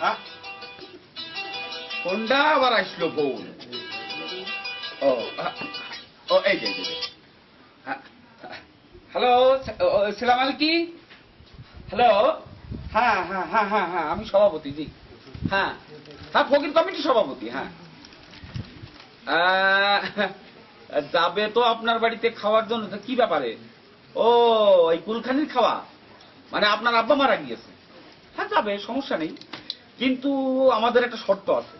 হ্যাঁ? কোনটা আবার আসলো ফোন ও ও এই যে। হ্যাঁ, হ্যালো সালাম আলাইকি হ্যালো। হ্যাঁ হ্যাঁ হ্যাঁ হ্যাঁ হ্যাঁ আমি সভাপতি জি। হ্যাঁ হ্যাঁ ফকির কমিটি সভাপতি হ্যাঁ। যাবে তো আপনার বাড়িতে খাওয়ার জন্য কি ব্যাপারে? ও এই কুলখানির খাওয়া। মানে আপনার আব্বা মারা গিয়েছে। হ্যাঁ যাবে সমস্যা নেই। কিন্তু আমাদের একটা শর্ত আছে।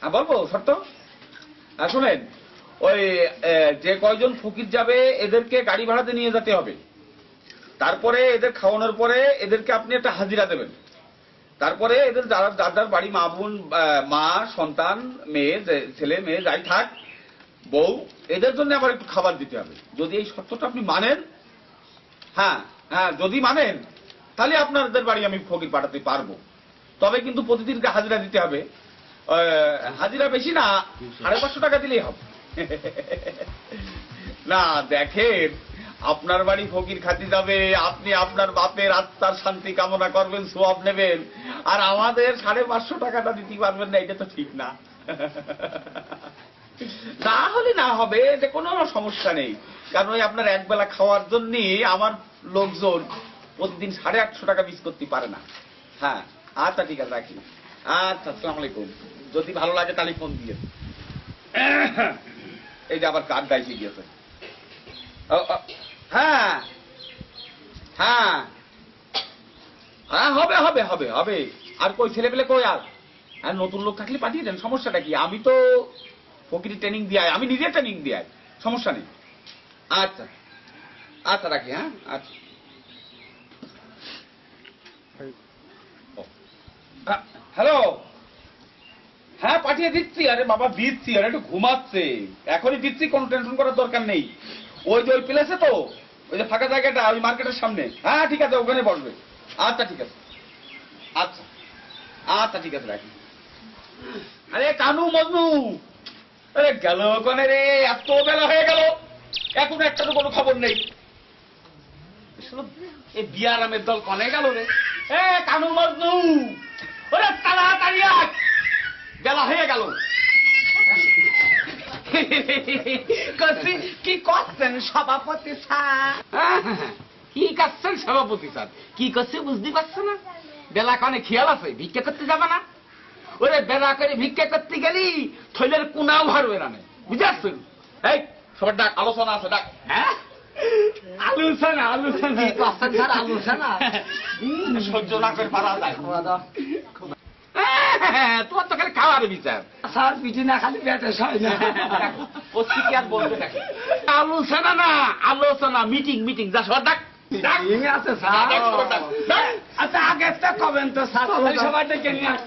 হ্যাঁ বলব শর্ত? হ্যাঁ শোনেন, ওই যে কয়জন ফকির যাবে, এদেরকে গাড়ি ভাড়াতে নিয়ে যেতে হবে। তারপরে এদের খাওয়ানোর পরে এদেরকে আপনি একটা হাজিরা দেবেন। তারপরে এদের যারা, যার বাড়ি মা বোন মা, সন্তান, মেয়ে ছেলে, মেয়ে, যাই থাক, বউ, এদের জন্য আবার একটু খাবার দিতে হবে। যদি এই শর্তটা আপনি মানেন হ্যাঁ হ্যাঁ যদি মানেন, তাহলে আপনাদের বাড়ি আমি ফকির পাঠাতে পারব। তবে কিন্তু প্রতিদিনকে হাজিরা দিতে হবে। হাজিরা বেশি না, সাড়ে পাঁচশো টাকা দিলেই হবে। না, দেখেন, আপনার বাড়ি ফকির খাতি যাবে, আপনি আপনার বাপের আত্মার শান্তি কামনা করবেন, সোয়াব নেবেন, আর আমাদের সাড়ে পাঁচশো টাকাটা দিতে পারবেন না, এটা তো ঠিক না। না হলে না হবে যে কোনো সমস্যা নেই। কারণ ওই আপনার একবেলা খাওয়ার জন্য আমার লোকজন প্রতিদিন সাড়ে আটশো টাকা মিস করতে পারে না। হ্যাঁ। আচ্ছা ঠিক আছে, রাখি। আচ্ছা আসসালাম আলাইকুম। যদি ভালো লাগে, তাহলে ফোন দিয়ে এই যে আবার কার্ড গাইছে গিয়েছে হ্যাঁ। হ্যাঁ। হ্যাঁ হবে হবে হবে হবে। আর কই, ছেলে পেলে কই আর? আর নতুন লোক থাকলে পাঠিয়ে দেন, সমস্যাটা কি? আমি তো ফকিরি ট্রেনিং দিয়ে আমি নিজে ট্রেনিং দিয়ে সমস্যা নেই। আচ্ছা আচ্ছা রাখি হ্যাঁ আচ্ছা। হ্যালো। হ্যাঁ পাঠিয়ে দিচ্ছি। আরে বাবা দিচ্ছি। আরে একটু ঘুমাচ্ছে। এখনই দিচ্ছি কোনো টেনশন করার দরকার নেই। ওই যে ওই প্লেসে তো? ওই যে ফাঁকা জায়গাটা ওই মার্কেটের সামনে। হ্যাঁ ঠিক আছে ওখানে বসবে। আচ্ছা ঠিক আছে। আচ্ছা। আচ্ছা ঠিক আছে রাখি। আরে কানু মজনু। আরে গেল ওখানে রে? এত বেলা হয়ে গেল। এখন একটা তো কোনো খবর নেই। শোনো, এই বিয়ারামের দল কনে গেল রে? এ কানু মজনু। ওরে তাড়াতাড়ি আয় বেলা হয়ে গেল। করছি কি করছেন সভাপতি স্যার? কি কাচ্ছেন সভাপতি স্যার? কি করছে বুঝতে পারছ না। বেলা কানে খেয়াল আছে ভিক্ষা করতে যাবে না? ওরে বেলা করে ভিক্ষা করতে গেলি থৈলের কুনাও হারবে না বুঝে আসছেন এই সবার ডাক আলোচনা আছে ডাক। হ্যাঁ? আলোচনা আলোচনা। আলোচনা? সহ্য না করে পারা যায়। হ্যাঁ, তোমার তো খালি খাওয়ার বিচার। স্যার পিঠি না খালি পেটে সয় না। আর আলোচনা না আলোচনা মিটিং মিটিং যা সব ডাক। আছে স্যার। আচ্ছা আগে তো কবেন তো স্যার। সবাই ডেকে নিয়ে।